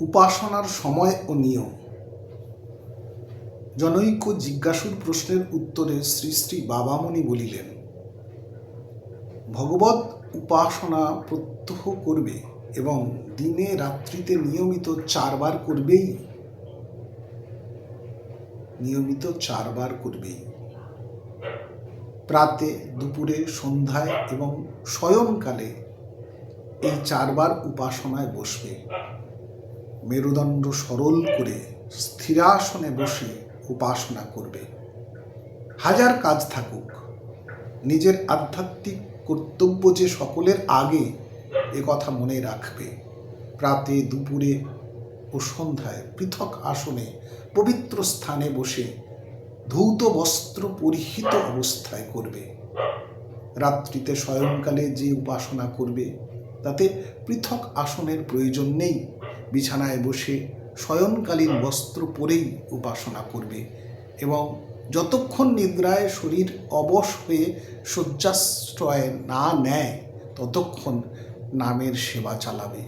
উপাসনার সময় ও নিয়ম। জনৈক জিজ্ঞাসুর প্রশ্নের উত্তরে শ্রী শ্রী বাবামণি বলিলেন ভগবত উপাসনা প্রত্যহ করবে এবং দিনে রাত্রিতে নিয়মিত চারবার করবেই? নিয়মিত চারবার করবেই। প্রাতে, দুপুরে, সন্ধ্যায় এবং শয়নকালে এই চারবার উপাসনায় বসবে। মেরুদণ্ড সরল করে স্থিরাসনে বসে উপাসনা করবে। হাজার কাজ থাকুক। নিজের আধ্যাত্মিক কর্তব্য যে সকলের আগে এ কথা মনে রাখবে। প্রাতে দুপুরে ও সন্ধ্যায় পৃথক আসনে পবিত্র স্থানে বসে ধৌত বস্ত্র পরিহিত অবস্থায় করবে। রাত্রিতে স্বয়ংকালে যে উপাসনা করবে, তাতে পৃথক আসনের প্রয়োজন নেই। বিছানায় বসে শয়নকালীন বস্ত্র পরেই উপাসনা করবে এবং যতক্ষণ নিদ্রায় শরীর অবশ হয়ে শয্যাশ্রয় না নেয়, ততক্ষণ নামের সেবা চালাবে।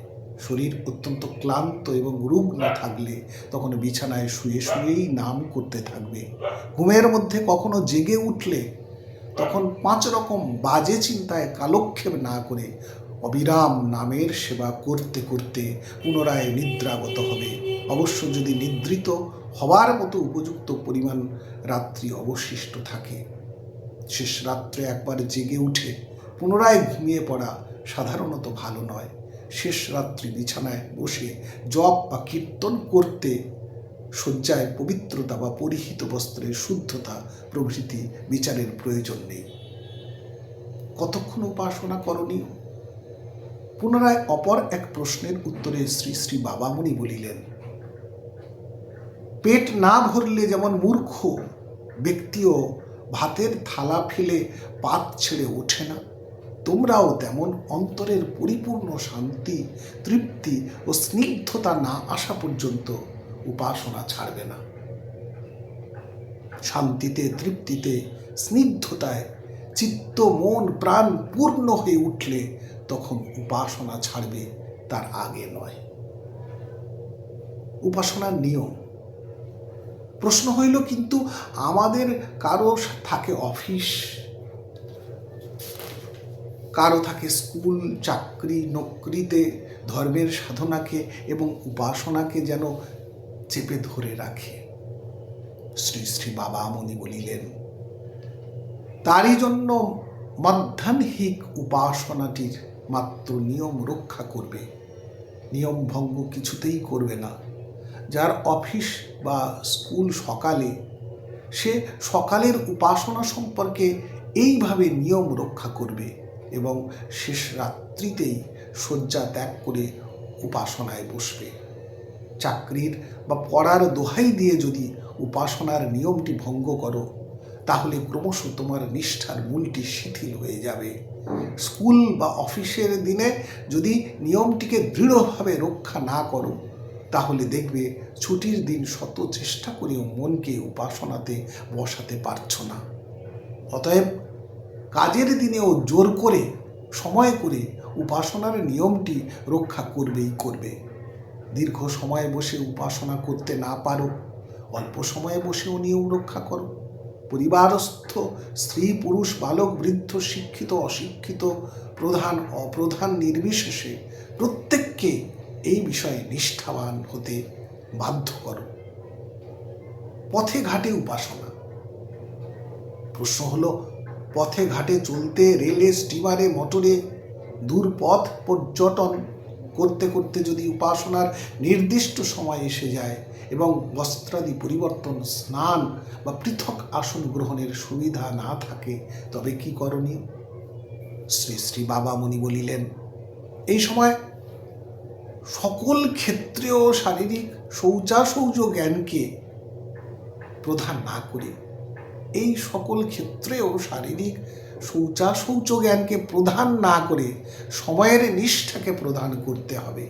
শরীর অত্যন্ত ক্লান্ত এবং রুগ্ন থাকলে তখন বিছানায় শুয়ে শুয়েই নাম করতে থাকবে। ঘুমের মধ্যে কখনো জেগে উঠলে তখন পাঁচ রকম বাজে চিন্তায় কালক্ষেপ না করে অবিরাম নামের সেবা করতে করতে পুনরায় নিদ্রাগত হবে। অবশ্য যদি নিদ্রিত হওয়ার মতো উপযুক্ত পরিমাণ রাত্রি অবশিষ্ট থাকে, শেষ রাত্রে একবার জেগে উঠে পুনরায় ঘুমিয়ে পড়া সাধারণত ভালো নয়। শেষ রাত্রি বিছানায় বসে জপ বা কীর্তন করতে শয্যায় পবিত্রতা বা পরিহিত বস্ত্রের শুদ্ধতা প্রভৃতি বিচারের প্রয়োজন নেই। কতক্ষণ উপাসনা করণীয়? পুনরায় অপর এক প্রশ্নের উত্তরে শ্রী শ্রী বাবামণি বলিলেন, পেট না ভরলে যেমন মূর্খ, ব্যক্তিও ভাতের থালা ফেলে পাত ছেড়ে ওঠে না। তোমরাও তেমন অন্তরের পরিপূর্ণ শান্তি, তৃপ্তি ও স্নিগ্ধতা না আসা পর্যন্ত উপাসনা ছাড়বে না। শান্তিতে, তৃপ্তিতে, স্নিগ্ধতায় চিত্ত, মন, প্রাণ পূর্ণ হয়ে উঠলে তখন উপাসনা ছাড়বে তার আগে নয়। উপাসনার নিয়ম। প্রশ্ন হইল, কিন্তু আমাদের কারও থাকে অফিস, কারও থাকে স্কুল, চাকরি, নকরিতে ধর্মের সাধনাকে এবং উপাসনাকে যেন চেপে ধরে রাখে। শ্রী শ্রী বাবা মনি বলিলেন, তারই জন্য মধ্যাহ্নিক উপাসনাটির মাত্র নিয়ম রক্ষা করবে। নিয়ম ভঙ্গ কিছুতেই করবে না। যার অফিস বা স্কুল সকালে, সে সকালের উপাসনা সম্পর্কে এইভাবে নিয়ম রক্ষা করবে এবং শেষ রাত্রিতেই শয্যা ত্যাগ করে উপাসনায় বসবে। চাকরির বা পড়ার দোহাই দিয়ে যদি উপাসনার নিয়মটি ভঙ্গ করো, তাহলে ক্রমশ তোমার নিষ্ঠার মূলটি শিথিল হয়ে যাবে। স্কুল বা অফিসের দিনে যদি নিয়মটিকে দৃঢ়ভাবে রক্ষা না করো, তাহলে দেখবে ছুটির দিন শত চেষ্টা করেও মনকে উপাসনাতে বসাতে পারছ না। অতএব কাজের দিনেও জোর করে, সময় করে উপাসনার নিয়মটি রক্ষা করবেই করবে। দীর্ঘ সময় বসে উপাসনা করতে না পারো, অল্প সময়ে বসেও নিয়ম রক্ষা করো। পরিবারস্থ স্ত্রী, পুরুষ, বালক, বৃদ্ধ, শিক্ষিত, অশিক্ষিত, প্রধান, অপ্রধান, নির্বিশেষে প্রত্যেককে এই বিষয়ে নিষ্ঠাবান হতে বাধ্য করো। পথে ঘাটে উপাসনা। প্রশ্ন হলো, পথে ঘাটে চলতে, রেলে, স্টিমারে, মোটরে দূর পথ পর্যটন করতে করতে যদি উপাসনার নির্দিষ্ট সময় এসে যায় এবং বস্ত্রাদি পরিবর্তন, স্নান বা পৃথক আসন গ্রহণের সুবিধা না থাকে, তবে কি করণীয়? শ্রী শ্রী বাবামণি বলিলেন, এই সময় সকল ক্ষেত্রেও শারীরিক শৌচাশৌচ জ্ঞানকে প্রধান না করে। এই সকল ক্ষেত্রেও শারীরিক শৌচাশৌচ জ্ঞানকে প্রধান না করে সময়ের নিষ্ঠাকে প্রদান করতে হবে।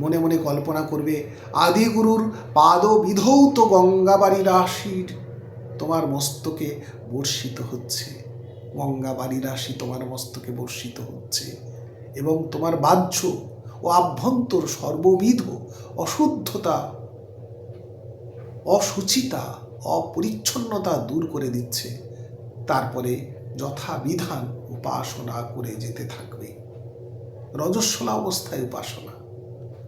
মনে মনে কল্পনা করবে, আদিগুরুর পাদ বিধৌত গঙ্গাবাড়ি রাশির তোমার মস্তকে বর্ষিত হচ্ছে। গঙ্গাবাড়ি রাশি তোমার মস্তকে বর্ষিত হচ্ছে এবং তোমার বাহ্য ও আভ্যন্তর সর্ববিধ অশুদ্ধতা অসুচিতা অপরিচ্ছন্নতা দূর করে দিচ্ছে। তারপরে যথাবিধান উপাসনা করে যেতে থাকবে। রজস্বলা অবস্থায় উপাসনা।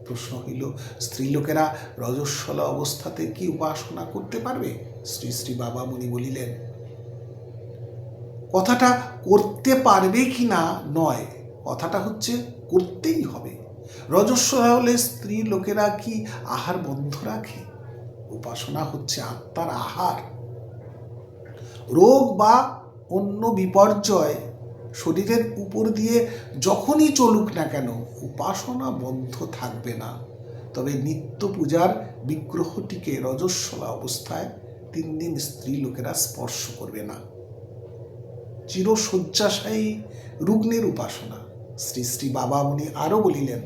প্রশ্ন হইল, স্ত্রীলোকেরা রজস্বলা অবস্থাতে কি উপাসনা করতে পারবে? শ্রী শ্রী বাবা মুনি বলিলেন, কথাটা করতে পারবে কি না নয়, কথাটা হচ্ছে করতেই হবে। রজস্বলা হলে স্ত্রী লোকেরা কি আহার বন্ধ রাখে? উপাসনা হচ্ছে আত্মার আহার। রোগ বা অন্য বিপর্যয় শরীরের উপর দিয়ে যখনই চলুক না কেন, উপাসনা বন্ধ থাকবে না। তবে নিত্য পূজার বিগ্রহটিকে রজস্বলা অবস্থায় তিন দিন স্ত্রী লোকেরা স্পর্শ করবে না। চিরশয্যাশায়ী রুগ্নের উপাসনা। শ্রী শ্রী বাবা মুনি আরও বলিলেন,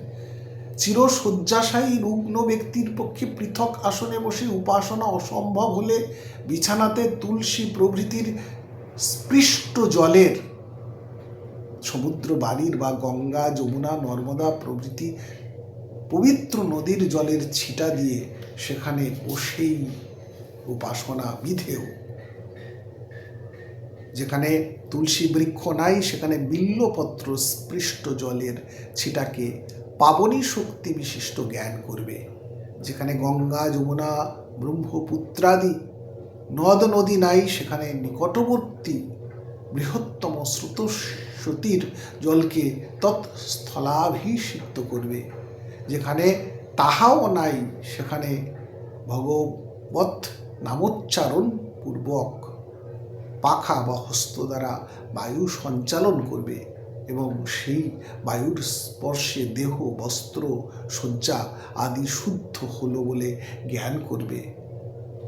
চিরশয্যাশায়ী রুগ্ন ব্যক্তির পক্ষে পৃথক আসনে বসে উপাসনা অসম্ভব হলে বিছানাতে তুলসী প্রভৃতির স্পৃষ্ট জলের সমুদ্র বাড়ির বা গঙ্গা, যমুনা, নর্মদা প্রভৃতি পবিত্র নদীর জলের ছিটা দিয়ে সেখানে বসেই উপাসনা বিধেয়। যেখানে তুলসী বৃক্ষ নাই, সেখানে বিল্লপত্র স্পৃষ্ট জলের ছিটাকে পাবনী শক্তি বিশিষ্ট জ্ঞান করবে। যেখানে গঙ্গা, যমুনা, ব্রহ্মপুত্রাদি নদ নদী নাই, সেখানে নিকটবর্তী বৃহত্তম স্রোতস্বতীর জলকে তৎস্থলাভিষিক্ত করবে। যেখানে তাহাও নাই, সেখানে ভগবত নামোচ্চারণ পূর্বক পাখা বা হস্ত দ্বারা বায়ু সঞ্চালন করবে এবং সেই বায়ুর স্পর্শে দেহ, বস্ত্র, শয্যা আদি শুদ্ধ হলো বলে জ্ঞান করবে।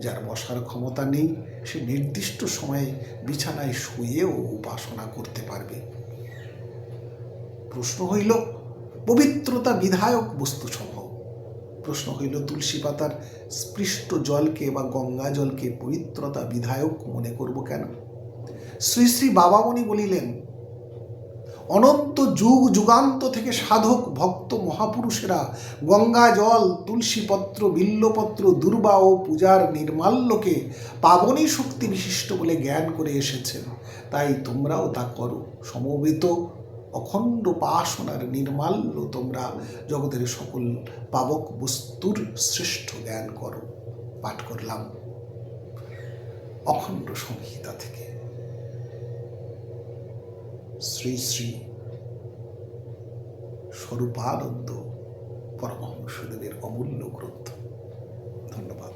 যার বসার ক্ষমতা নেই, সে নির্দিষ্ট সময়ে বিছানায় শুয়েও উপাসনা করতে পারবে। প্রশ্ন হইল, পবিত্রতা বিধায়ক বস্তুসমূহ প্রশ্ন হইল, তুলসী পাতার স্পৃষ্ট জলকে বা গঙ্গা জলকে পবিত্রতা বিধায়ক মনে করব কেন? শ্রী শ্রী বাবামণি বলিলেন অনন্ত যুগ যুগান্ত থেকে সাধক ভক্ত মহাপুরুষেরা গঙ্গা জল, তুলসীপত্র, বিল্লপত্র, দুর্বা ও পূজার নির্মাল্যকে পাবনী শক্তি বিশিষ্ট বলে জ্ঞান করে এসেছেন। তাই তোমরাও তা করো। সমবেত অখণ্ড পাশনার নির্মাল্য তোমরা জগতের সকল পাবক বস্তুর শ্রেষ্ঠ জ্ঞান করো। পাঠ করলাম অখণ্ড সংহিতা থেকে। শ্রী শ্রী স্বরূপানন্দ পরমহংসদেবের অমূল্য গ্রন্থ। ধন্যবাদ।